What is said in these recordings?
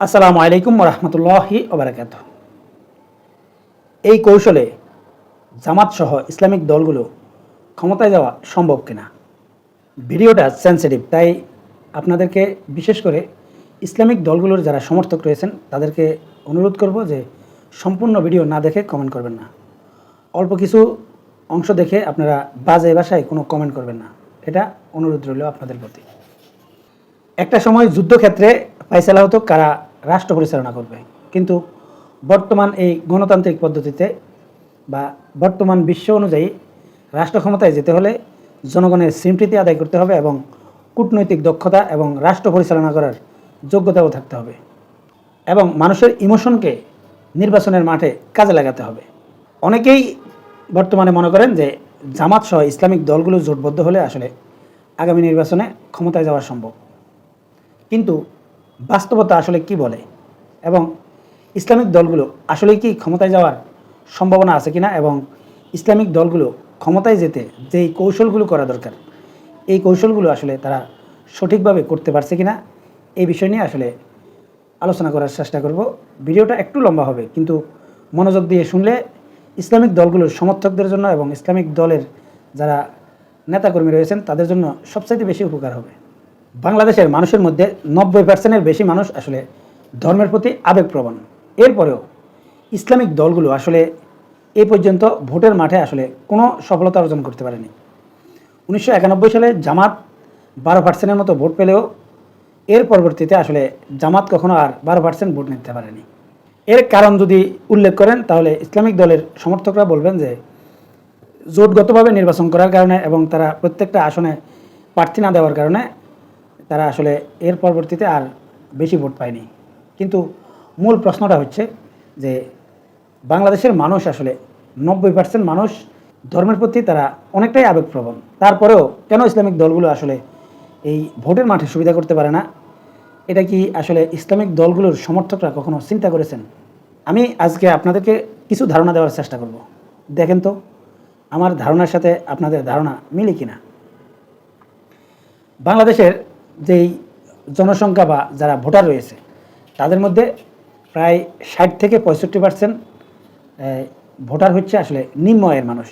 আসসালামু আলাইকুম রহমতুল্লাহি ওবরাকাত এই কৌশলে জামাত সহ ইসলামিক দলগুলো ক্ষমতায় যাওয়া সম্ভব কিনা? ভিডিওটা সেন্সিটিভ তাই আপনাদেরকে বিশেষ করে ইসলামিক দলগুলোর যারা সমর্থক রয়েছেন, তাদেরকে অনুরোধ করব যে সম্পূর্ণ ভিডিও না দেখে কমেন্ট করবেন না। অল্প কিছু অংশ দেখে আপনারা বাজে ভাষায় কোনো কমেন্ট করবেন না। এটা অনুরোধ রইল আপনাদের প্রতি। একটা সময় যুদ্ধক্ষেত্রে ফাইসালা হতো কারা রাষ্ট্র পরিচালনা করবে। কিন্তু বর্তমান এই গণতান্ত্রিক পদ্ধতিতে বা বর্তমান বিশ্ব অনুযায়ী রাষ্ট্র ক্ষমতায় যেতে হলে জনগণের স্বীকৃতি আদায় করতে হবে এবং কূটনৈতিক দক্ষতা এবং রাষ্ট্র পরিচালনা করার যোগ্যতাও থাকতে হবে এবং মানুষের ইমোশনকে নির্বাচনের মাঠে কাজে লাগাতে হবে। অনেকেই বর্তমানে মনে করেন যে জামাত সহ ইসলামিক দলগুলো জোটবদ্ধ হলে আসলে আগামী নির্বাচনে ক্ষমতায় যাওয়া সম্ভব। কিন্তু বাস্তবতা আসলে কি বলে? এবং ইসলামিক দলগুলো আসলে কি ক্ষমতায় যাওয়ার সম্ভাবনা আছে কিনা? এবং ইসলামিক দলগুলো ক্ষমতায় যেতে যেই কৌশলগুলো করা দরকার, এই কৌশলগুলো আসলে তারা সঠিকভাবে করতে পারছে কিনা? এই বিষয় নিয়ে আসলে আলোচনা করার চেষ্টা করব। ভিডিওটা একটু লম্বা হবে, কিন্তু মনোযোগ দিয়ে শুনলে ইসলামিক দলগুলোর সমর্থকদের জন্য এবং ইসলামিক দলের যারা নেতাকর্মী রয়েছেন, তাদের জন্য সবচাইতে বেশি উপকার হবে। বাংলাদেশের মানুষের মধ্যে নব্বই পার্সেন্টের বেশি মানুষ আসলে ধর্মের প্রতি আবেগপ্রবণ। এরপরেও ইসলামিক দলগুলো আসলে এ পর্যন্ত ভোটের মাঠে আসলে কোনো সফলতা অর্জন করতে পারেনি। উনিশশো একানব্বই সালে জামাত বারো পার্সেন্টের মতো ভোট পেলেও এর পরবর্তীতে আসলে জামাত কখনো আর বারো পার্সেন্ট ভোট নিতে পারেনি। এর কারণ যদি উল্লেখ করেন, তাহলে ইসলামিক দলের সমর্থকরা বলবেন যে জোটগতভাবে নির্বাচন করার কারণে এবং তারা প্রত্যেকটা আসনে প্রার্থী না দেওয়ার কারণে তারা আসলে এর পরবর্তীতে আর বেশি ভোট পায়নি। কিন্তু মূল প্রশ্নটা হচ্ছে যে বাংলাদেশের মানুষ আসলে নব্বই পার্সেন্ট মানুষ ধর্মের প্রতি তারা অনেকটাই আবেগপ্রবণ। তারপরেও কেন ইসলামিক দলগুলো আসলে এই ভোটের মাঠে সুবিধা করতে পারে না? এটা কি আসলে ইসলামিক দলগুলোর সমর্থকরা কখনো চিন্তা করেছেন? আমি আজকে আপনাদেরকে কিছু ধারণা দেওয়ার চেষ্টা করব। দেখেন তো, আমার ধারণার সাথে আপনাদের ধারণা মিলে কিনা? বাংলাদেশের যেই জনসংখ্যা বা যারা ভোটার রয়েছে, তাদের মধ্যে প্রায় ষাট থেকে পঁয়ষট্টি পার্সেন্ট ভোটার হচ্ছে আসলে নিম্ন আয়ের মানুষ।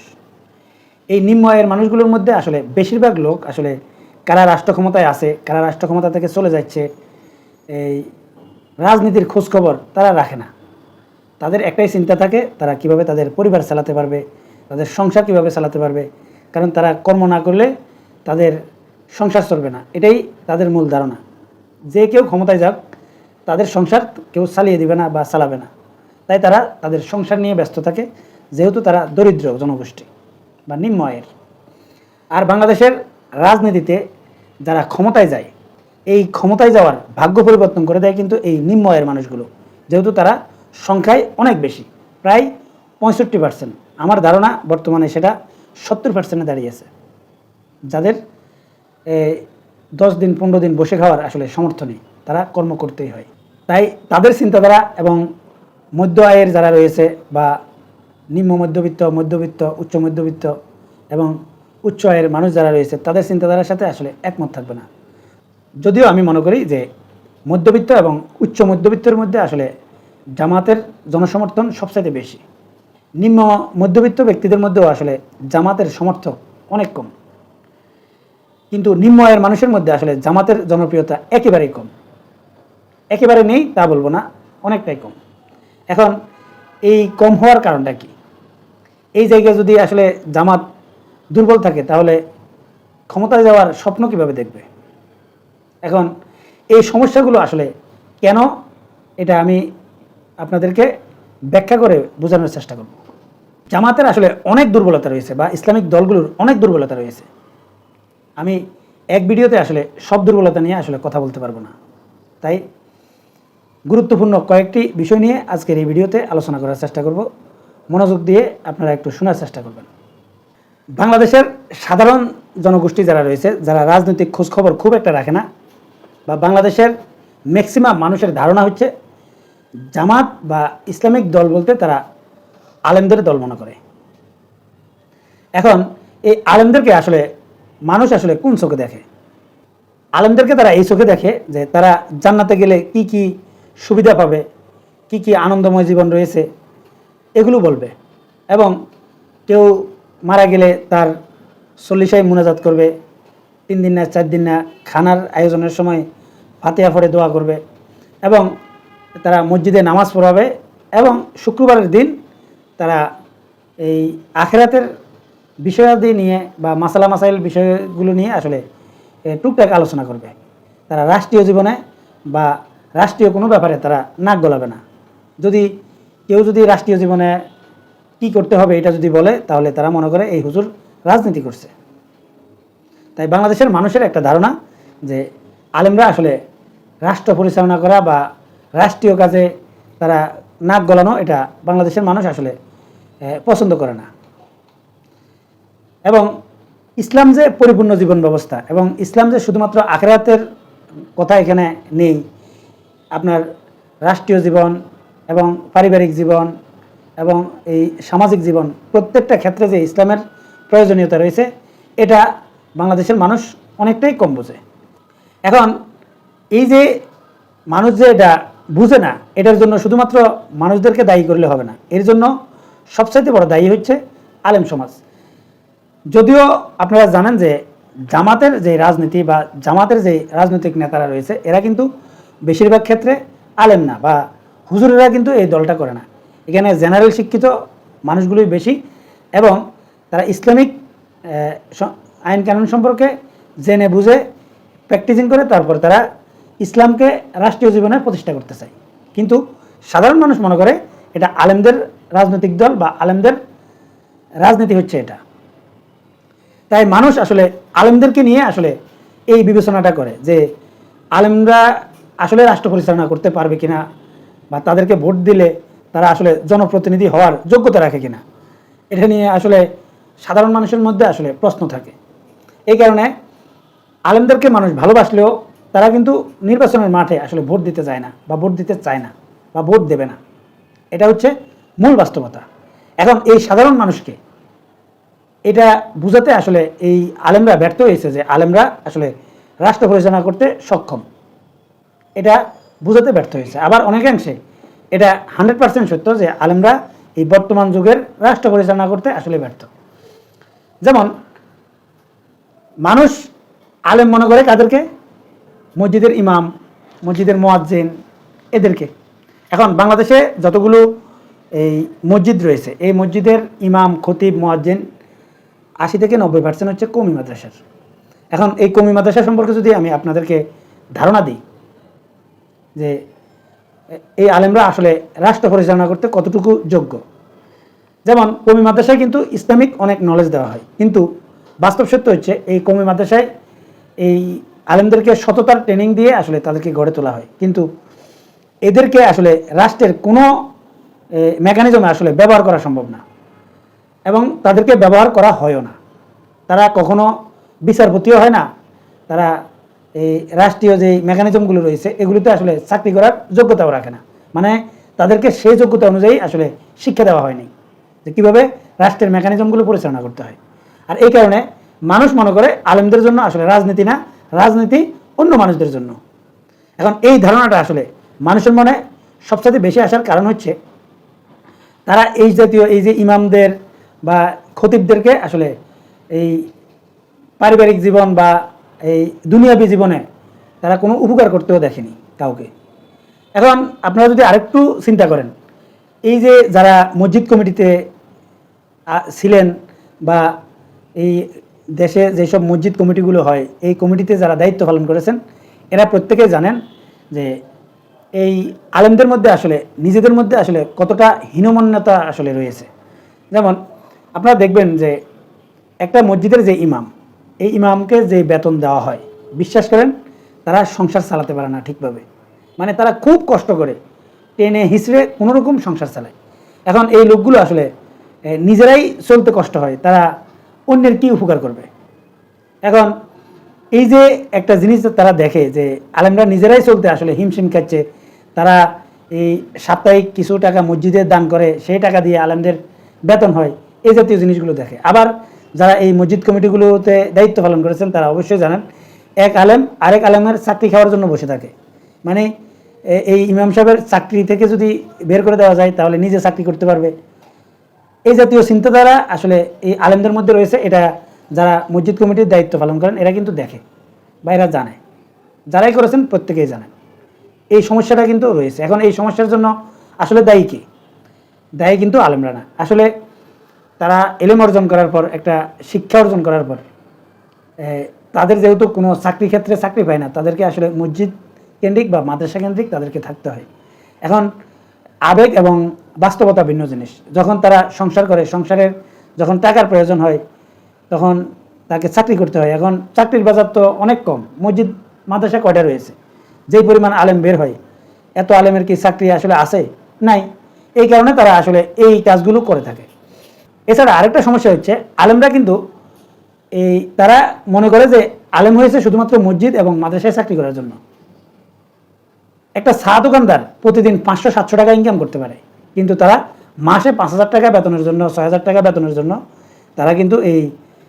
এই নিম্ন আয়ের মানুষগুলোর মধ্যে আসলে বেশিরভাগ লোক আসলে কারা রাষ্ট্র ক্ষমতায় আছে, কারা রাষ্ট্র ক্ষমতা থেকে চলে যাচ্ছে, এই রাজনীতির খোঁজখবর তারা রাখে না। তাদের একটাই চিন্তা থাকে, তারা কীভাবে তাদের পরিবার চালাতে পারবে, তাদের সংসার কীভাবে চালাতে পারবে, কারণ তারা কর্ম না করলে তাদের সংসার চলবে না, এটাই তাদের মূল ধারণা। যে কেউ ক্ষমতায় যাক, তাদের সংসার কেউ চালিয়ে দিবে না বা চালাবে না। তাই তারা তাদের সংসার নিয়ে ব্যস্ত থাকে, যেহেতু তারা দরিদ্র জনগোষ্ঠী বা নিম্ন আয়ের। আর বাংলাদেশের রাজনীতিতে যারা ক্ষমতায় যায়, এই ক্ষমতায় যাওয়ার ভাগ্য পরিবর্তন করে দেয় কিন্তু এই নিম্ন আয়ের মানুষগুলো। যেহেতু তারা সংখ্যায় অনেক বেশি, প্রায় পঁয়ষট্টি পার্সেন্ট আমার ধারণা বর্তমানে সেটা সত্তর পার্সেন্টে দাঁড়িয়েছে যাদের দশ দিন, পনেরো দিন বসে খাওয়ার আসলে সমর্থ নেই। তারা কর্ম করতেই হয়। তাই তাদের চিন্তাধারা এবং মধ্য আয়ের যারা রয়েছে বা নিম্ন মধ্যবিত্ত মধ্যবিত্ত, উচ্চ মধ্যবিত্ত এবং উচ্চ আয়ের মানুষ যারা রয়েছে, তাদের চিন্তাধারার সাথে আসলে একমত থাকবে না। যদিও আমি মনে করি যে মধ্যবিত্ত এবং উচ্চ মধ্যবিত্তের মধ্যে আসলে জামাতের জনসমর্থন সবচাইতে বেশি। নিম্ন মধ্যবিত্ত ব্যক্তিদের মধ্যেও আসলে জামাতের সমর্থক অনেক কম। কিন্তু নিম্ন আয়ের মানুষের মধ্যে আসলে জামাতের জনপ্রিয়তা একেবারেই কম। একেবারে নেই, তা বলব না, অনেকটাই কম। এখন এই কম হওয়ার কারণটা কি? এই জায়গায় যদি আসলে জামাত দুর্বল থাকে, তাহলে ক্ষমতায় যাওয়ার স্বপ্ন কীভাবে দেখবে? এখন এই সমস্যাগুলো আসলে কেন? এটা আমি আপনাদেরকে ব্যাখ্যা করে বোঝানোর চেষ্টা করব। জামাতের আসলে অনেক দুর্বলতা রয়েছে বা ইসলামিক দলগুলোর অনেক দুর্বলতা রয়েছে। আমি এক ভিডিওতে আসলে সব দুর্বলতা নিয়ে আসলে কথা বলতে পারব না। তাই গুরুত্বপূর্ণ কয়েকটি বিষয় নিয়ে আজকের এই ভিডিওতে আলোচনা করার চেষ্টা করব। মনোযোগ দিয়ে আপনারা একটু শোনার চেষ্টা করবেন। বাংলাদেশের সাধারণ জনগোষ্ঠী যারা রয়েছে, যারা রাজনৈতিক খোঁজখবর খুব একটা রাখে না, বা বাংলাদেশের ম্যাক্সিমাম মানুষের ধারণা হচ্ছে জামাত বা ইসলামিক দল বলতে তারা আলেমদের দল মনে করে। এখন এই আলেমদেরকে আসলে মানুষ আসলে কোন চোখে দেখে? আলেমদেরকে তারা এই চোখে দেখে যে তারা জান্নাতে গেলে কি কি সুবিধা পাবে, কি কি আনন্দময় জীবন রয়েছে, এগুলো বলবে। এবং কেউ মারা গেলে তার চল্লিশায় মুনাজাত করবে, তিন দিন না, চার দিন না, খানার আয়োজনের সময় ফাতেহা ফরে দোয়া করবে এবং তারা মসজিদে নামাজ পড়াবে এবং শুক্রবারের দিন তারা এই আখেরাতের বিষয়াদি নিয়ে বা মাসালা মাসাইল বিষয়গুলো নিয়ে আসলে টুকটাক আলোচনা করবে। তারা রাষ্ট্রীয় জীবনে বা রাষ্ট্রীয় কোনো ব্যাপারে তারা নাক গলাবে না। যদি কেউ যদি রাষ্ট্রীয় জীবনে কি করতে হবে এটা যদি বলে, তাহলে তারা মনে করে এই হুজুর রাজনীতি করছে। তাই বাংলাদেশের মানুষের একটা ধারণা যে আলেমরা আসলে রাষ্ট্র পরিচালনা করা বা রাষ্ট্রীয় কাজে তারা নাক গলানো, এটা বাংলাদেশের মানুষ আসলে পছন্দ করে না। এবং ইসলাম যে পরিপূর্ণ জীবন ব্যবস্থা এবং ইসলাম যে শুধুমাত্র আখেরাতের কথা এখানে নেই, আপনার রাষ্ট্রীয় জীবন এবং পারিবারিক জীবন এবং এই সামাজিক জীবন, প্রত্যেকটা ক্ষেত্রে যে ইসলামের প্রয়োজনীয়তা রয়েছে, এটা বাংলাদেশের মানুষ অনেকটাই কম বোঝে। এখন এই যে মানুষ যে এটা বুঝে না, এটার জন্য শুধুমাত্র মানুষদেরকে দায়ী করলে হবে না। এর জন্য সবচাইতে বড় দায়ী হচ্ছে আলেম সমাজ। যদিও আপনারা জানেন যে জামাতের যে রাজনীতি বা জামাতের যে রাজনৈতিক নেতারা রয়েছে, এরা কিন্তু বেশিরভাগ ক্ষেত্রে আলেম না বা হুজুরেরা কিন্তু এই দলটা করে না। এখানে জেনারেল শিক্ষিত মানুষগুলোই বেশি এবং তারা ইসলামিক আইন কানুন সম্পর্কে জেনে বুঝে প্র্যাকটিসিং করে তারপর তারা ইসলামকে রাষ্ট্রীয় জীবনে প্রতিষ্ঠা করতে চায়। কিন্তু সাধারণ মানুষ মনে করে এটা আলেমদের রাজনৈতিক দল বা আলেমদের রাজনীতি হচ্ছে এটা। তাই মানুষ আসলে আলেমদেরকে নিয়ে আসলে এই বিবেচনাটা করে যে আলেমরা আসলে রাষ্ট্র পরিচালনা করতে পারবে কিনা বা তাদেরকে ভোট দিলে তারা আসলে জনপ্রতিনিধি হওয়ার যোগ্যতা রাখে কিনা, এটা নিয়ে আসলে সাধারণ মানুষের মধ্যে আসলে প্রশ্ন থাকে। এই কারণে আলেমদেরকে মানুষ ভালোবাসলেও তারা কিন্তু নির্বাচনের মাঠে আসলে ভোট দিতে যায় না বা ভোট দিতে চায় না বা ভোট দেবে না। এটা হচ্ছে মূল বাস্তবতা। এখন এই সাধারণ মানুষকে এটা বুঝাতে আসলে এই আলেমরা ব্যর্থ হয়েছে যে আলেমরা আসলে রাষ্ট্র পরিচালনা করতে সক্ষম। এটা বুঝাতে ব্যর্থ হয়েছে। আবার অনেকাংশে এটা হান্ড্রেড পার্সেন্ট সত্য যে আলেমরা এই বর্তমান যুগের রাষ্ট্র পরিচালনা করতে আসলে ব্যর্থ। যেমন, মানুষ আলেম মনে করে কাদেরকে? মসজিদের ইমাম, মসজিদের মোয়াজ্জিন, এদেরকে। এখন বাংলাদেশে যতগুলো এই মসজিদ রয়েছে, এই মসজিদের ইমাম, খতিব, মোয়াজ্জিন আশি থেকে নব্বই পার্সেন্ট হচ্ছে কমি মাদ্রাসার। এখন এই কমি মাদ্রাসা সম্পর্কে যদি আমি আপনাদেরকে ধারণা দিই, যে এই আলেমরা আসলে রাষ্ট্র পরিচালনা করতে কতটুকু যোগ্য? যেমন, কমি মাদ্রাসায় কিন্তু ইসলামিক অনেক নলেজ দেওয়া হয়, কিন্তু বাস্তব সত্য হচ্ছে এই কমি মাদ্রাসায় এই আলেমদেরকে সততার ট্রেনিং দিয়ে আসলে তাদেরকে গড়ে তোলা হয়। কিন্তু এদেরকে আসলে রাষ্ট্রের কোনো মেকানিজমে আসলে ব্যবহার করা সম্ভব না। এবং তাদেরকে ব্যবহার করা হয়ও না। তারা কখনো বিচারপতিও হয় না। তারা এই রাষ্ট্রীয় যে মেকানিজমগুলো রয়েছে, এগুলিতে আসলে চাকরি করার যোগ্যতাও রাখে না। মানে তাদেরকে সেই যোগ্যতা অনুযায়ী আসলে শিক্ষা দেওয়া হয়নি যে কীভাবে রাষ্ট্রের মেকানিজমগুলো পরিচালনা করতে হয়। আর এই কারণে মানুষ মনে করে আলেমদের জন্য আসলে রাজনীতি না, রাজনীতি অন্য মানুষদের জন্য। এখন এই ধারণাটা আসলে মানুষের মনে সবচেয়ে বেশি আসার কারণ হচ্ছে, তারা এই জাতীয় এই যে ইমামদের বা খতিবদেরকে আসলে এই পারিবারিক জীবন বা এই দুনিয়াবী জীবনে তারা কোনো উপকার করতেও দেখেনি কাউকে। এখন আপনারা যদি আরেকটু চিন্তা করেন, এই যে যারা মসজিদ কমিটিতে ছিলেন বা এই দেশে যেসব মসজিদ কমিটিগুলো হয়, এই কমিটিতে যারা দায়িত্ব পালন করেছেন, এরা প্রত্যেকেই জানেন যে এই আলেমদের মধ্যে আসলে, নিজেদের মধ্যে আসলে কতটা হীনমন্যতা আসলে রয়েছে। যেমন আপনারা দেখবেন যে একটা মসজিদের যে ইমাম, এই ইমামকে যে বেতন দেওয়া হয়, বিশ্বাস করেন, তারা সংসার চালাতে পারে না ঠিকভাবে। মানে তারা খুব কষ্ট করে টেনে হিসড়ে কোনোরকম সংসার চালায়। এখন এই লোকগুলো আসলে নিজেরাই চলতে কষ্ট হয়, তারা অন্যের কি উপকার করবে? এখন এই যে একটা জিনিস তারা দেখে যে আলেমরা নিজেরাই চলতে আসলে হিমশিম খাচ্ছে, তারা এই সাপ্তাহিক কিছু টাকা মসজিদে দান করে, সেই টাকা দিয়ে আলেমদের বেতন হয় এই জাতীয় জিনিসগুলো দেখে। আবার যারা এই মসজিদ কমিটিগুলোতে দায়িত্ব পালন করেছেন, তারা অবশ্যই জানেন, এক আলেম আরেক আলেমের চাকরি খাওয়ার জন্য বসে থাকে। মানে এই ইমাম সাহেবের চাকরি থেকে যদি বের করে দেওয়া যায়, তাহলে নিজে চাকরি করতে পারবে। এই জাতীয় চিন্তাধারা আসলে এই আলেমদের মধ্যে রয়েছে, এটা যারা মসজিদ কমিটির দায়িত্ব পালন করেন, এরা কিন্তু দেখে বা এরা জানে। যারাই করেছেন, প্রত্যেকেই জানেন। এই সমস্যাটা কিন্তু রয়েছে। এখন এই সমস্যার জন্য আসলে দায়ী কি? দায়ী কিন্তু আলেমরা না। আসলে তারা এলেম অর্জন করার পর, একটা শিক্ষা অর্জন করার পর তাদের যেহেতু কোনো চাকরি ক্ষেত্রে চাকরি পায় না, তাদেরকে আসলে মসজিদ কেন্দ্রিক বা মাদ্রাসা কেন্দ্রিক তাদেরকে থাকতে হয়। এখন আবেগ এবং বাস্তবতা ভিন্ন জিনিস। যখন তারা সংসার করে, সংসারের যখন টাকার প্রয়োজন হয়, তখন তাকে চাকরি করতে হয়। এখন চাকরির বাজার তো অনেক কম, মসজিদ, মাদ্রাসা কয়টা রয়েছে? যেই পরিমাণ আলেম বের হয়, এত আলেমের কি চাকরি আসলে আছে? নাই। এই কারণে তারা আসলে এই কাজগুলো করে থাকে। এছাড়া আরেকটা সমস্যা হচ্ছে, আলেমরা কিন্তু এই তারা মনে করে যে আলেম হয়েছে শুধুমাত্র মসজিদ এবং মাদ্রাসায় চাকরি করার জন্য। একটা চা দোকানদার প্রতিদিন পাঁচশো, সাতশো টাকা ইনকাম করতে পারে। কিন্তু তারা মাসে পাঁচ হাজার টাকা বেতনের জন্য, ছয় হাজার টাকা বেতনের জন্য তারা কিন্তু এই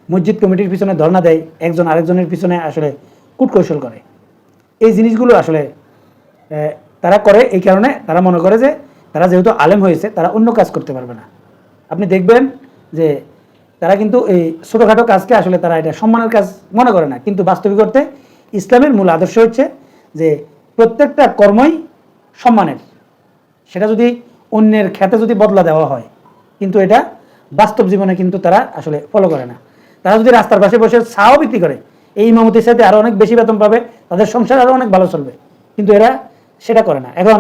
মসজিদ কমিটির পিছনে ধর্ণা দেয়, একজন আরেকজনের পিছনে আসলে কূটকৌশল করে। এই জিনিসগুলো আসলে তারা করে এই কারণে তারা মনে করে যে তারা যেহেতু আলেম হয়েছে, তারা অন্য কাজ করতে পারবে না। আপনি দেখবেন যে তারা কিন্তু এই ছোটোখাটো কাজকে আসলে তারা এটা সম্মানের কাজ মনে করে না। কিন্তু বাস্তবিক অর্থে ইসলামের মূল আদর্শ হচ্ছে যে প্রত্যেকটা কর্মই সম্মানের। সেটা যদি অন্যের খ্যাতে যদি বদলা দেওয়া হয়, কিন্তু এটা বাস্তব জীবনে কিন্তু তারা আসলে ফলো করে না। তারা যদি রাস্তার পাশে বসে ছাও বিক্রি করে, এই ইমামতির সাথে আরও অনেক বেশি বেতন পাবে, তাদের সংসার আরও অনেক ভালো চলবে। কিন্তু এরা সেটা করে না। এখন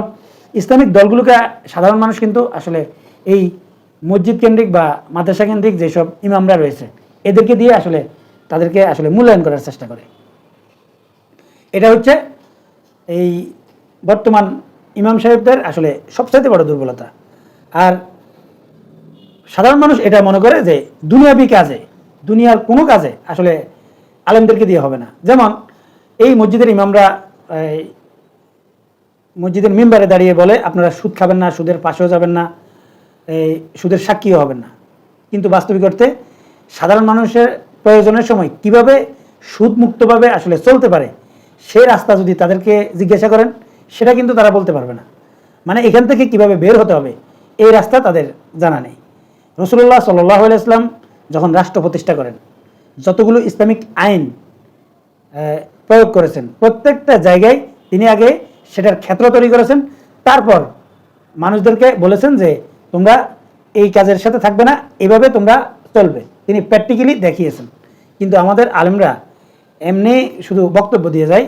ইসলামিক দলগুলোকে সাধারণ মানুষ কিন্তু আসলে এই মসজিদ কেন্দ্রিক বা মাদ্রাসা কেন্দ্রিক যেসব ইমামরা রয়েছে, এদেরকে দিয়ে আসলে তাদেরকে আসলে মূল্যায়ন করার চেষ্টা করে। এটা হচ্ছে এই বর্তমান ইমাম সাহেবদের আসলে সবচাইতে বড় দুর্বলতা। আর সাধারণ মানুষ এটা মনে করে যে দুনিয়াবি কাজে, দুনিয়ার কোনো কাজে আসলে আলেমদেরকে দিয়ে হবে না। যেমন এই মসজিদের ইমামরা মসজিদের মেম্বারে দাঁড়িয়ে বলে, আপনারা সুদ খাবেন না, সুদের পাশেও যাবেন না এই সুদের সাক্ষীও হবেন না। কিন্তু বাস্তবিক অর্থে সাধারণ মানুষের প্রয়োজনের সময় কীভাবে সুদমুক্তভাবে আসলে চলতে পারে, সে রাস্তা যদি তাদেরকে জিজ্ঞাসা করেন, সেটা কিন্তু তারা বলতে পারবে না। মানে এখান থেকে কীভাবে বের হতে হবে, এই রাস্তা তাদের জানা নেই। রসুল্লাহ সাল্লাহ ইসলাম যখন রাষ্ট্র প্রতিষ্ঠা করেন, যতগুলো ইসলামিক আইন প্রয়োগ করেছেন, প্রত্যেকটা জায়গায় তিনি আগে সেটার ক্ষেত্র তৈরি করেছেন। তারপর মানুষদেরকে বলেছেন যে তোমরা এই কাজের সাথে থাকবে না, এভাবে তোমরা চলবে। তিনি প্র্যাকটিক্যালি দেখিয়েছেন। কিন্তু আমাদের আলেমরা এমনি শুধু বক্তব্য দিয়ে যায়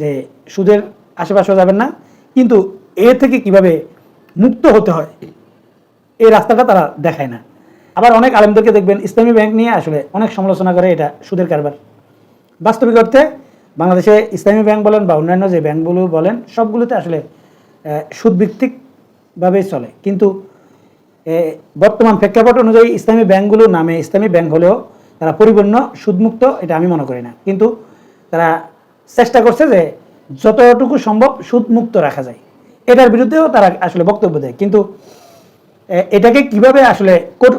যে সুদের আশেপাশেও যাবেন না, কিন্তু এ থেকে কীভাবে মুক্ত হতে হয় এই রাস্তাটা তারা দেখায় না। আবার অনেক আলেমদেরকে দেখবেন, ইসলামী ব্যাংক নিয়ে আসলে অনেক সমালোচনা করে এটা সুদের কারবার। বাস্তবিক অর্থে বাংলাদেশে ইসলামী ব্যাংক বলেন বা অন্যান্য যে ব্যাংকগুলো বলেন, সবগুলোতে আসলে সুদভিত্তিকভাবেই চলে। কিন্তু বর্তমান প্রেক্ষাপট অনুযায়ী ইসলামী ব্যাংকগুলো নামে ইসলামী ব্যাংক হলেও তারা পরিপূর্ণ সুদমুক্ত, এটা আমি মনে করি না। কিন্তু তারা চেষ্টা করছে যে যতটুকু সম্ভব সুদমুক্ত রাখা যায়। এটার বিরুদ্ধেও তারা আসলে বক্তব্য দেয়। কিন্তু এটাকে কীভাবে আসলে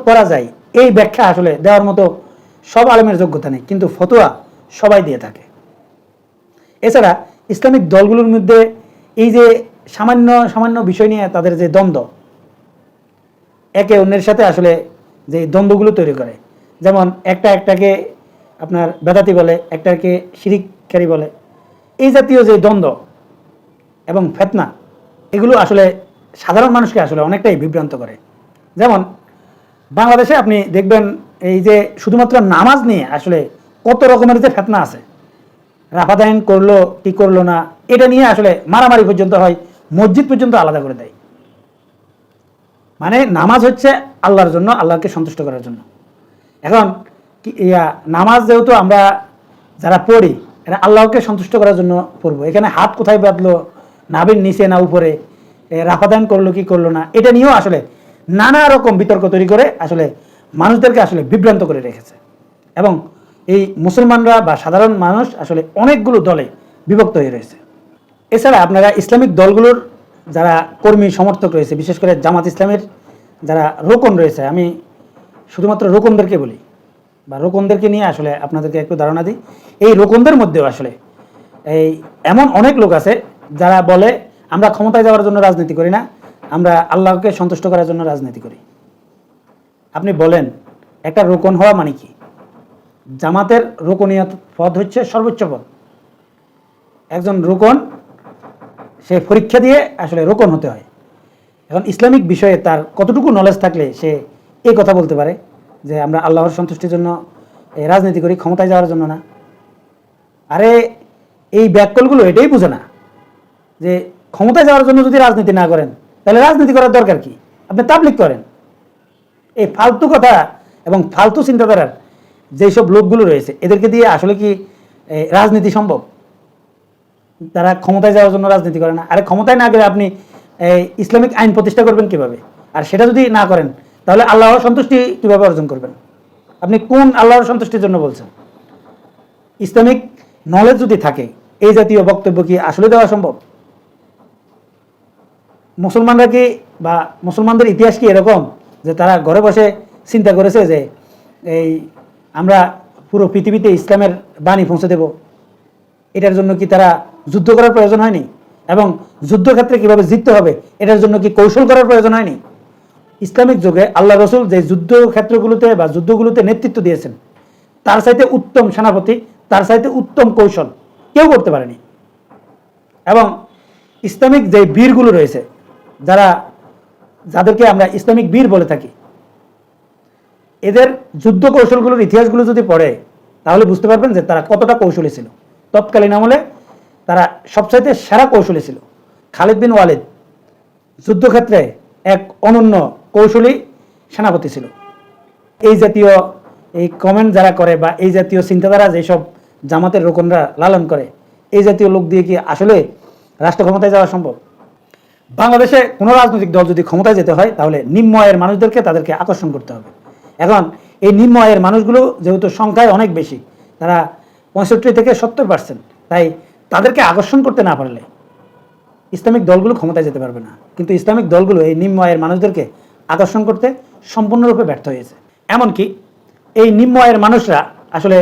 করা যায়, এই ব্যাখ্যা আসলে দেওয়ার মতো সব আলমের যোগ্যতা নেই। কিন্তু ফতোয়া সবাই দিয়ে থাকে। এছাড়া ইসলামিক দলগুলোর মধ্যে এই যে সামান্য সামান্য বিষয় নিয়ে তাদের যে দ্বন্দ্ব একে অন্যের সাথে আসলে যে দ্বন্দ্বগুলো তৈরি করে। যেমন একটা একটাকে আপনার বেদাতি বলে, একটাকে শিরিককারী বলে। এই জাতীয় যে দ্বন্দ্ব এবং ফেতনা, এগুলো আসলে সাধারণ মানুষকে আসলে অনেকটাই বিভ্রান্ত করে। যেমন বাংলাদেশে আপনি দেখবেন এই যে শুধুমাত্র নামাজ নিয়ে আসলে কত রকমের যে ফেতনা আছে। রাফাদাইন করল, কি করল না, এটা নিয়ে আসলে মারামারি পর্যন্ত হয়, মসজিদ পর্যন্ত আলাদা করে দেয়। মানে নামাজ হচ্ছে আল্লাহর জন্য, আল্লাহকে সন্তুষ্ট করার জন্য। এখন কি ইয়া, নামাজ যেহেতু আমরা যারা পড়ি এটা আল্লাহকে সন্তুষ্ট করার জন্য পড়ব। এখানে হাত কোথায় বাঁধলো নাবির নিচে না উপরে রাফাদান করল কি করল না, এটা নিয়েও আসলে নানা রকম বিতর্ক তৈরি করে আসলে মানুষদেরকে আসলে বিভ্রান্ত করে রেখেছে। এবং এই মুসলমানরা বা সাধারণ মানুষ আসলে অনেকগুলো দলে বিভক্ত হয়ে রয়েছে। এছাড়া আপনারা ইসলামিক দলগুলোর যারা কর্মী সমর্থক রয়েছে, বিশেষ করে জামাত ইসলামের যারা রোকন রয়েছে, আমি শুধুমাত্র রোকনদেরকে বলি, বা রোকনদেরকে নিয়ে আসলে আপনাদেরকে একটু ধারণা দিই। এই রোকনদের মধ্যেও আসলে এই এমন অনেক লোক আছে যারা বলে, আমরা ক্ষমতায় যাওয়ার জন্য রাজনীতি করি না, আমরা আল্লাহকে সন্তুষ্ট করার জন্য রাজনীতি করি। আপনি বলেন, একটা রোকন হওয়া মানে কি? জামাতের রোকনীয় পদ হচ্ছে সর্বোচ্চ পদ। একজন রোকন সে পরীক্ষা দিয়ে আসলে রোকন হতে হয়। এখন ইসলামিক বিষয়ে তার কতটুকু নলেজ থাকলে সে এই কথা বলতে পারে যে আমরা আল্লাহর সন্তুষ্টির জন্য রাজনীতি করি, ক্ষমতায় যাওয়ার জন্য না। আরে এই ব্যাককলগুলো এটাই বোঝে না যে ক্ষমতায় যাওয়ার জন্য যদি রাজনীতি না করেন, তাহলে রাজনীতি করার দরকার কি? আপনি তাবলিক করেন। এই ফালতু কথা এবং ফালতু চিন্তাধারার যেসব লোকগুলো রয়েছে, এদেরকে দিয়ে আসলে কি রাজনীতি সম্ভব? তারা ক্ষমতায় যাওয়ার জন্য রাজনীতি করে না। আরে ক্ষমতায় না গেলে আপনি ইসলামিক আইন প্রতিষ্ঠা করবেন কীভাবে? আর সেটা যদি না করেন, তাহলে আল্লাহর সন্তুষ্টি কীভাবে অর্জন করবেন? আপনি কোন আল্লাহর সন্তুষ্টির জন্য বলছেন? ইসলামিক নলেজ যদি থাকে, এই জাতীয় বক্তব্য কি আসলে দেওয়া সম্ভব? মুসলমানরা কি বা মুসলমানদের ইতিহাস কি এরকম যে তারা ঘরে বসে চিন্তা করেছে যে, এই আমরা পুরো পৃথিবীতে ইসলামের বাণী পৌঁছে দেব? এটার জন্য কি তারা যুদ্ধ করার প্রয়োজন হয়নি? এবং যুদ্ধক্ষেত্রে কীভাবে জিততে হবে, এটার জন্য কি কৌশল করার প্রয়োজন হয়নি? ইসলামিক যুগে আল্লাহ রসুল যে যুদ্ধ ক্ষেত্রগুলোতে বা যুদ্ধগুলোতে নেতৃত্ব দিয়েছেন, তার চাইতে উত্তম সেনাপতি, তার চাইতে উত্তম কৌশল কেউ করতে পারেনি। এবং ইসলামিক যে বীরগুলো রয়েছে, যারা, যাদেরকে আমরা ইসলামিক বীর বলে থাকি, এদের যুদ্ধ কৌশলগুলোর ইতিহাসগুলো যদি পড়ে, তাহলে বুঝতে পারবেন যে তারা কতটা কৌশলী ছিল। তৎকালীন আমলে তারা সবচাইতে সেরা কৌশলী ছিল। খালিদ বিন ওয়ালিদ যুদ্ধক্ষেত্রে এক অনন্য কৌশলী সেনাপতি ছিল। এই জাতীয় এই কমেন্ট যারা করে বা এই জাতীয় চিন্তাধারা যেসব জামাতের রোকনরা লালন করে, এই জাতীয় লোক দিয়ে কি আসলে রাষ্ট্র ক্ষমতায় যাওয়া সম্ভব? বাংলাদেশে কোনো রাজনৈতিক দল যদি ক্ষমতায় যেতে হয়, তাহলে নিম্ন আয়ের মানুষদেরকে তাদেরকে আকর্ষণ করতে হবে। এখন এই নিম্ন আয়ের মানুষগুলো যেহেতু সংখ্যায় অনেক বেশি, তারা পঁয়ষট্টি থেকে সত্তর পার্সেন্ট তাই তাদেরকে আকর্ষণ করতে না পারলে ইসলামিক দলগুলো ক্ষমতায় যেতে পারবে না। কিন্তু ইসলামিক দলগুলো এই নিম্ন আয়ের মানুষদেরকে আকর্ষণ করতে সম্পূর্ণরূপে ব্যর্থ হয়েছে। এমনকি এই নিম্ন আয়ের মানুষরা আসলে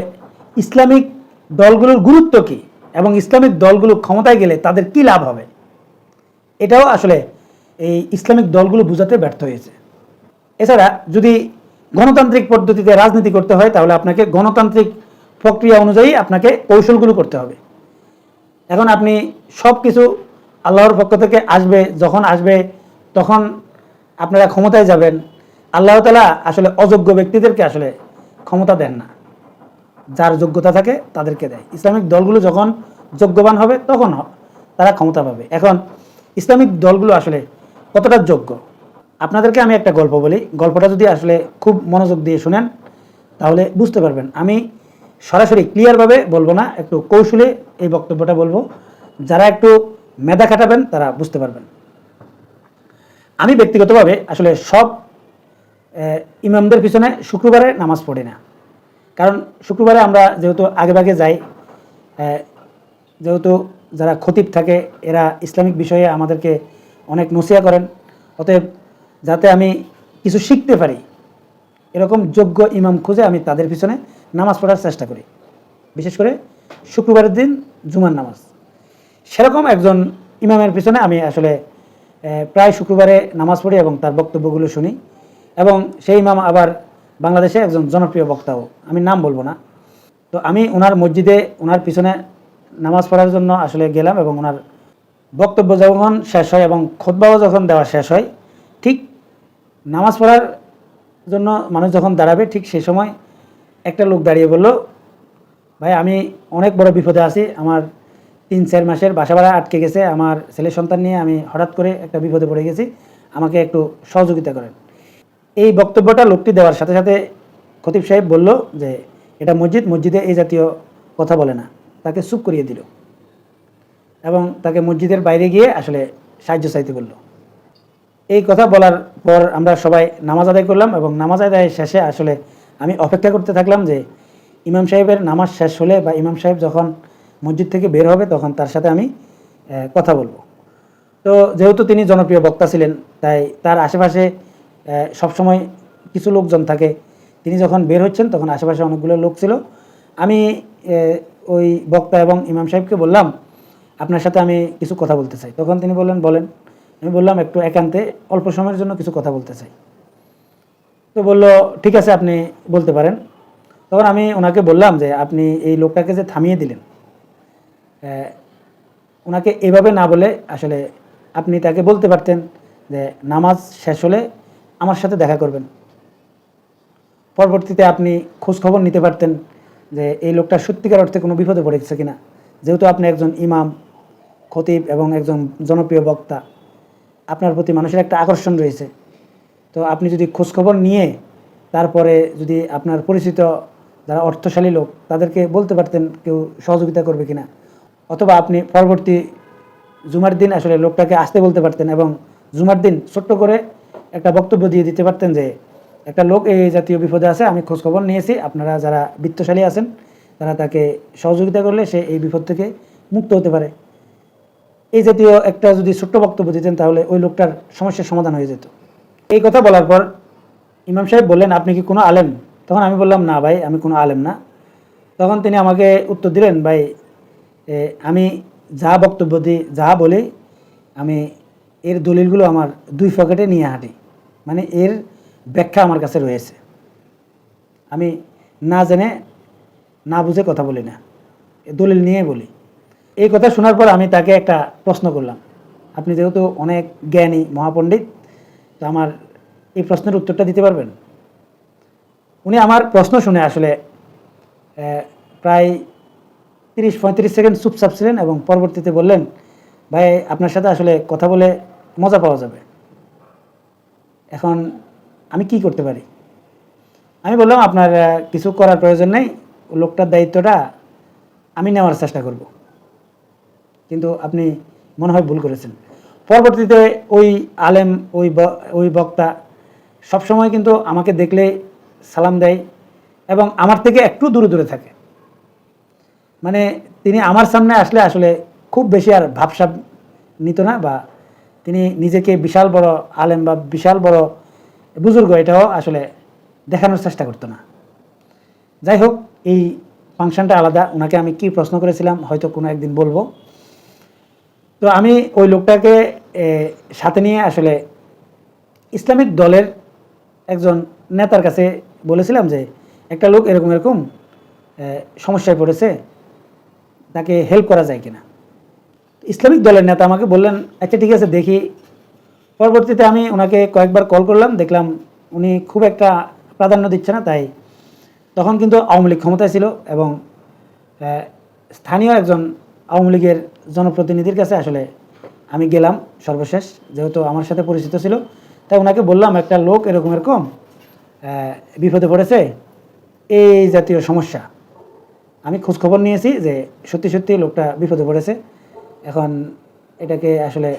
ইসলামিক দলগুলোর গুরুত্ব কী এবং ইসলামিক দলগুলো ক্ষমতায় গেলে তাদের কি লাভ হবে? এটাও আসলে এই ইসলামিক দলগুলো বোঝাতে ব্যর্থ হয়েছে। এছাড়া যদি গণতান্ত্রিক পদ্ধতিতে রাজনীতি করতে হয়, তাহলে আপনাকে গণতান্ত্রিক প্রক্রিয়া অনুযায়ী আপনাকে কৌশলগুলো করতে হবে। এখন আপনি সব কিছু আল্লাহর পক্ষ থেকে আসবে, যখন আসবে, তখন আপনারা ক্ষমতায় যাবেন। আল্লাহ তালা আসলে অযোগ্য ব্যক্তিদেরকে আসলে ক্ষমতা দেন না। যার যোগ্যতা থাকে তাদেরকে দেয়। ইসলামিক দলগুলো যখন যোগ্যবান হবে, তখন তারা ক্ষমতা পাবে। এখন ইসলামিক দলগুলো আসলে কতটা যোগ্য? আপনাদেরকে আমি একটা গল্প বলি। গল্পটা যদি আসলে খুব মনোযোগ দিয়ে শুনেন, তাহলে বুঝতে পারবেন। আমি সরাসরি ক্লিয়ারভাবে বলব না, একটু কৌশলে এই বক্তব্যটা বলব। যারা একটু মেধা খাটাবেন, তারা বুঝতে পারবেন। আমি ব্যক্তিগতভাবে আসলে সব ইমামদের পিছনে শুক্রবারে নামাজ পড়ি না। কারণ শুক্রবারে আমরা যেহেতু আগেভাগে যাই যেহেতু যারা খতিব থাকে, এরা ইসলামিক বিষয়ে আমাদেরকে অনেক নসিয়া করেন। অতএব যাতে আমি কিছু শিখতে পারি, এরকম যোগ্য ইমাম খুঁজে আমি তাদের পিছনে নামাজ পড়ার চেষ্টা করি। বিশেষ করে শুক্রবারের দিন জুমার নামাজ। সেরকম একজন ইমামের পিছনে আমি আসলে প্রায় শুক্রবারে নামাজ পড়ি এবং তার বক্তব্যগুলো শুনি এবং সেই ইমাম আবার বাংলাদেশে একজন জনপ্রিয় বক্তাও। আমি নাম বলব না। তো আমি ওনার মসজিদে ওনার পিছনে নামাজ পড়ার জন্য আসলে গেলাম এবং ওনার বক্তব্য যখন শেষ হয় এবং খোদবাও যখন দেওয়া শেষ হয়, ঠিক নামাজ পড়ার জন্য মানুষ যখন দাঁড়াবে, ঠিক সেই সময় একটা লোক দাঁড়িয়ে বলল, ভাই, আমি অনেক বড় বিপদে আছি। আমার তিন, চার মাসের বাসা ভাড়া আটকে গেছে। আমার ছেলে সন্তান নিয়ে আমি হঠাৎ করে একটা বিপদে পড়ে গেছি। আমাকে একটু সহযোগিতা করেন। এই বক্তব্যটা লোকটি দেওয়ার সাথে সাথে খতিব সাহেব বলল যে, এটা মসজিদ, মসজিদে এই জাতীয় কথা বলে না। তাকে চুপ করিয়ে দিল এবং তাকে মসজিদের বাইরে গিয়ে আসলে সাহায্য চাইতে বলল। এই কথা বলার পর আমরা সবাই নামাজ আদায় করলাম এবং নামাজ আদায় শেষে আসলে আমি অপেক্ষা করতে থাকলাম যে ইমাম সাহেবের নামাজ শেষ হলে বা ইমাম সাহেব যখন মসজিদ থেকে বের হবে, তখন তার সাথে আমি কথা বলব। তো যেহেতু তিনি জনপ্রিয় বক্তা ছিলেন, তাই তার আশেপাশে সবসময় কিছু লোকজন থাকে। তিনি যখন বের হচ্ছেন, তখন আশেপাশে অনেকগুলো লোক ছিল। আমি ওই বক্তা এবং ইমাম সাহেবকে বললাম, আপনার সাথে আমি কিছু কথা বলতে চাই। তখন তিনি বললেন, বলেন। আমি বললাম, একটু একান্তে অল্প সময়ের জন্য কিছু কথা বলতে চাই। তো বলল, ঠিক আছে, আপনি বলতে পারেন। তখন আমি ওনাকে বললাম যে, আপনি এই লোকটাকে যে থামিয়ে দিলেন ওনাকে এভাবে না বলে আসলে আপনি তাকে বলতে পারতেন যে, নামাজ শেষ হলে আমার সাথে দেখা করবেন। পরবর্তীতে আপনি খোঁজ খবর নিতে পারতেন যে, এই লোকটা সত্যিকার অর্থে কোনো বিপদে পড়েছে কিনা। যেহেতু আপনি একজন ইমাম, খতিব এবং একজন জনপ্রিয় বক্তা, আপনার প্রতি মানুষের একটা আকর্ষণ রয়েছে। তো আপনি যদি খোঁজখবর নিয়ে তারপরে যদি আপনার পরিচিত যারা অর্থশালী লোক, তাদেরকে বলতে পারতেন কেউ সহযোগিতা করবে কিনা? অথবা আপনি পরবর্তী জুমার দিন আসলে লোকটাকে আসতে বলতে পারতেন এবং জুমার দিন ছোট্ট করে একটা বক্তব্য দিয়ে দিতে পারতেন যে, একটা লোক এই জাতীয় বিপদে আছে, আমি খোঁজখবর নিয়েছি। আপনারা যারা বিত্তশালী আছেন, তারা তাকে সহযোগিতা করলে সে এই বিপদ থেকে মুক্ত হতে পারে। এই জাতীয় একটা যদি ছোট্ট বক্তব্য দিতেন, তাহলে ওই লোকটার সমস্যার সমাধান হয়ে যেত। এই কথা বলার পর ইমাম সাহেব বললেন, আপনি কি কোনো আলেম? তখন আমি বললাম, না ভাই, আমি কোনো আলেম না। তখন তিনি আমাকে উত্তর দিলেন, ভাই আমি যা বক্তব্য দিই যা বলি, আমি এর দলিলগুলো আমার দুই পকেটে নিয়ে হাঁটি। মানে এর ব্যাখ্যা আমার কাছে রয়েছে। আমি না জেনে, না বুঝে কথা বলি না। দলিল নিয়ে বলি। এই কথা শোনার পর আমি তাকে একটা প্রশ্ন করলাম। আপনি যেহেতু অনেক জ্ঞানী, মহাপণ্ডিত তো আমার এই প্রশ্নের উত্তরটা দিতে পারবেন? উনি আমার প্রশ্ন শুনে আসলে প্রায় তিরিশ পঁয়ত্রিশ সেকেন্ড চুপচাপ ছিলেন এবং পরবর্তীতে বললেন, ভাই, আপনার সাথে আসলে কথা বলে মজা পাওয়া যাবে। এখন আমি কি করতে পারি? আমি বললাম, আপনার কিছু করার প্রয়োজন নেই। লোকটার দায়িত্বটা আমি নেওয়ার চেষ্টা করব। কিন্তু আপনি মনে হয় ভুল করেছেন। পরবর্তীতে ওই আলেম, ওই ওই বক্তা সবসময় কিন্তু আমাকে দেখলে সালাম দেয় এবং আমার থেকে একটু দূরে দূরে থাকে। মানে তিনি আমার সামনে আসলে আসলে খুব বেশি আর ভাবসাব নিত না বা তিনি নিজেকে বিশাল বড় আলেম বা বিশাল বড় বুজুর্গ এটাও আসলে দেখানোর চেষ্টা করতো না। যাই হোক, এই ফাংশনটা আলাদা। ওনাকে আমি কি প্রশ্ন করেছিলাম হয়তো কোনো একদিন বলব। তো আমি ওই লোকটাকে সাথে নিয়ে আসলে ইসলামিক দলের একজন নেতার কাছে বলেছিলাম যে, একটা লোক এরকম এরকম সমস্যায় পড়েছে, তাকে হেল্প করা যায় কিনা? ইসলামিক দলের নেতা আমাকে বললেন আচ্ছা ঠিক আছে, দেখি। পরবর্তীতে আমি ওনাকে কয়েকবার কল করলাম, দেখলাম উনি খুব একটা প্রাধান্য দিচ্ছে না, তাই তখন কিন্তু আওয়ামী লীগ ক্ষমতায় ছিল এবং স্থানীয় একজন আওয়ামী লীগের জনপ্রতিনিধির কাছে আসলে আমি গেলাম সর্বশেষ, যেহেতু আমার সাথে পরিচিত ছিল, তাই ওনাকে বললাম, একটা লোক এরকম এরকম বিপদে পড়েছে, এই জাতীয় সমস্যা। আমি খোঁজখবর নিয়েছি যে সত্যি সত্যি লোকটা বিপদে পড়েছে। এখন এটাকে আসলে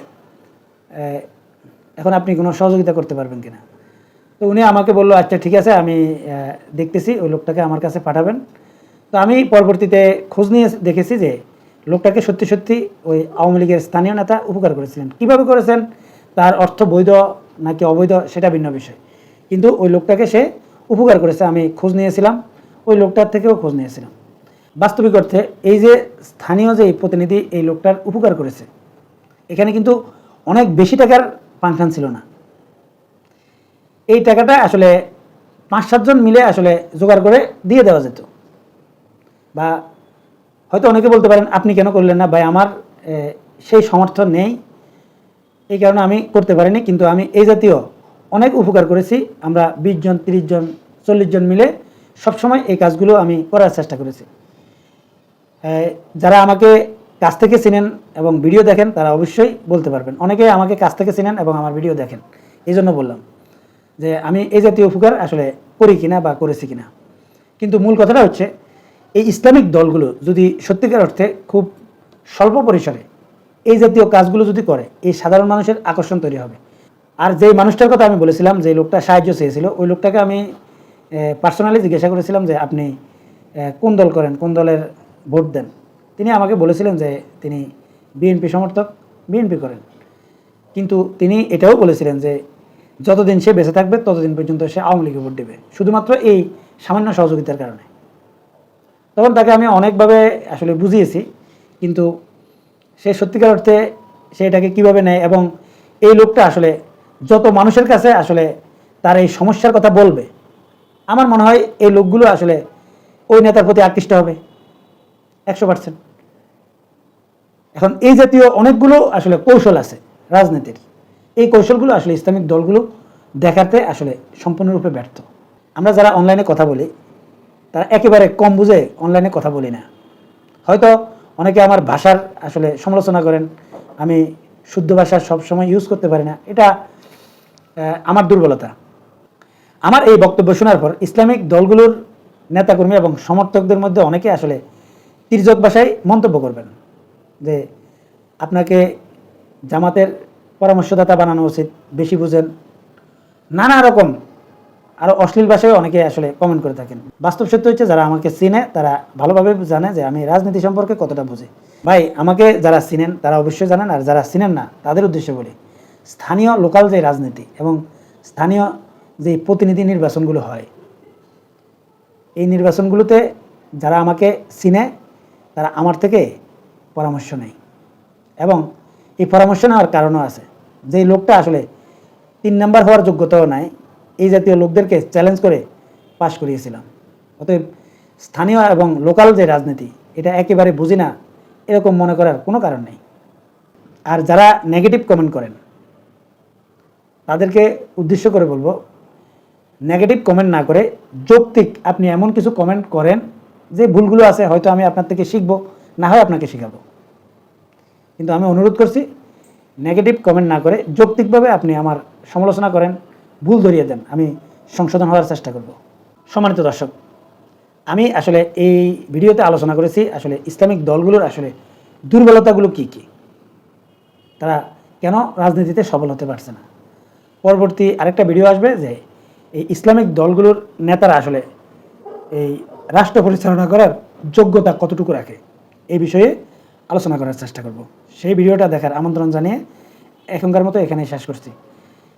এখন আপনি কোনো সহযোগিতা করতে পারবেন কিনা? তো উনি আমাকে বলল আচ্ছা ঠিক আছে, আমি দেখতেছি, ওই লোকটাকে আমার কাছে পাঠাবেন। তো আমি পরবর্তীতে খোঁজ নিয়ে দেখেছি যে লোকটাকে সত্যি সত্যি ওই আওয়ামী লীগের স্থানীয় নেতা উপকার করেছিলেন। কীভাবে করেছেন? তার অর্থ বৈধ নাকি অবৈধ সেটা ভিন্ন বিষয়। কিন্তু ওই লোকটাকে সে উপকার করেছে, আমি খোঁজ নিয়েছিলাম, ওই লোকটার থেকেও খোঁজ নিয়েছিলাম। বাস্তবিক অর্থে এই যে স্থানীয় যে প্রতিনিধি এই লোকটার উপকার করেছে, এখানে কিন্তু অনেক বেশি টাকার ফাংশন ছিল না। এই টাকাটা আসলে পাঁচ সাতজন মিলে আসলে জোগাড় করে দিয়ে দেওয়া যেত। বা হয়তো অনেকে বলতে পারেন, আপনি কেন করলেন না? ভাই, আমার সেই সমর্থন নেই। এই কারণে আমি করতে পারিনি, কিন্তু আমি এই জাতীয় অনেক উপকার করেছি। আমরা বিশ জন, তিরিশ জন, চল্লিশ জন মিলে সবসময় এই কাজগুলো আমি করার চেষ্টা করেছি। যারা আমাকে কাছ থেকে চিনেন এবং ভিডিও দেখেন, তারা অবশ্যই বলতে পারবেন। অনেকে আমাকে কাছ থেকে চিনেন এবং আমার ভিডিও দেখেন। এই জন্য বললাম যে, আমি এই জাতীয় উপকার আসলে করি কিনা বা করেছি কিনা। কিন্তু মূল কথাটা হচ্ছে এই ইসলামিক দলগুলো যদি সত্যিকার অর্থে খুব স্বল্প পরিসরে এই জাতীয় কাজগুলো যদি করে, এই সাধারণ মানুষের আকর্ষণ তৈরি হবে। আর যেই মানুষটার কথা আমি বলেছিলাম যে লোকটা সাহায্য চেয়েছিল, ওই লোকটাকে আমি পার্সোনালি জিজ্ঞাসা করেছিলাম যে আপনি কোন দল করেন, কোন দলের ভোট দেন? তিনি আমাকে বলেছিলেন যে তিনি বিএনপি সমর্থক, বিএনপি করেন। কিন্তু তিনি এটাও বলেছিলেন যে যতদিন সে বেঁচে থাকবে, ততদিন পর্যন্ত সে আওয়ামী লীগে ভোট দেবে। শুধুমাত্র এই সামান্য সহযোগিতার কারণে। তখন তাকে আমি অনেকভাবে আসলে বুঝিয়েছি, কিন্তু সে সত্যিকার অর্থে সে এটাকে কীভাবে নেয় এবং এই লোকটা আসলে যত মানুষের কাছে আসলে তার এই সমস্যার কথা বলবে, আমার মনে হয় এই লোকগুলো আসলে ওই নেতার প্রতি আকৃষ্ট হবে, একশো পার্সেন্ট এখন এই জাতীয় অনেকগুলো আসলে কৌশল আছে রাজনীতির। এই কৌশলগুলো আসলে ইসলামিক দলগুলো দেখাতে আসলে সম্পূর্ণরূপে ব্যর্থ। আমরা যারা অনলাইনে কথা বলি তারা একেবারে কম বুঝে অনলাইনে কথা বলি না। হয়তো অনেকে আমার ভাষার আসলে সমালোচনা করেন, আমি শুদ্ধ ভাষা সবসময় ইউজ করতে পারি না। এটা আমার দুর্বলতা। আমার এই বক্তব্য শোনার পর ইসলামিক দলগুলোর নেতাকর্মী এবং সমর্থকদের মধ্যে অনেকে আসলে তির্যক ভাষায় মন্তব্য করবেন যে, আপনাকে জামাতের পরামর্শদাতা বানানো উচিত, বেশি বুঝেন। নানা রকম আরও অশ্লীল ভাষায় অনেকে আসলে কমেন্ট করে থাকেন। বাস্তব সত্য হচ্ছে যারা আমাকে চিনে, তারা ভালোভাবে জানে যে আমি রাজনীতি সম্পর্কে কতটা বুঝি। ভাই, আমাকে যারা চিনেন, তারা অবশ্যই জানেন, আর যারা চিনেন না, তাদের উদ্দেশ্যে বলি, স্থানীয় লোকাল যে রাজনীতি এবং স্থানীয় যে প্রতিনিধি নির্বাচনগুলো হয়, এই নির্বাচনগুলোতে যারা আমাকে চিনে, তারা আমার থেকে পরামর্শ নেয়। এবং এই পরামর্শ নেওয়ার কারণও আছে। যে লোকটা আসলে তিন নাম্বার হওয়ার যোগ্যতাও নাই এই জাতীয় লোকদেরকে চ্যালেঞ্জ করে পাশ করিয়েছিলাম। অতএব স্থানীয় এবং লোকাল যে রাজনীতি, এটা একেবারে বুঝি না, এরকম মনে করার কোনো কারণ নেই। আর যারা নেগেটিভ কমেন্ট করেন, তাদেরকে উদ্দেশ্য করে বলব নেগেটিভ কমেন্ট না করে যৌক্তিক আপনি এমন কিছু কমেন্ট করেন যে ভুলগুলো আছে, হয়তো আমি আপনার থেকে শিখব, না হয় আপনাকে শেখাবো। কিন্তু আমি অনুরোধ করছি নেগেটিভ কমেন্ট না করে যৌক্তিকভাবে আপনি আমার সমালোচনা করেন ভুল ধরিয়ে দেন, আমি সংশোধন হওয়ার চেষ্টা করব। সম্মানিত দর্শক, আমি আসলে এই ভিডিওতে আলোচনা করেছি, আসলে ইসলামিক দলগুলোর আসলে দুর্বলতাগুলো কি কি? তারা কেন রাজনীতিতে সফল হতে পারছে না? পরবর্তী আরেকটা ভিডিও আসবে যে এই ইসলামিক দলগুলোর নেতারা আসলে এই রাষ্ট্র পরিচালনা করার যোগ্যতা কতটুকু রাখে, এই বিষয়ে আলোচনা করার চেষ্টা করব। সেই ভিডিওটা দেখার আমন্ত্রণ জানিয়ে এখনকার মতো এখানেই শেষ করছি।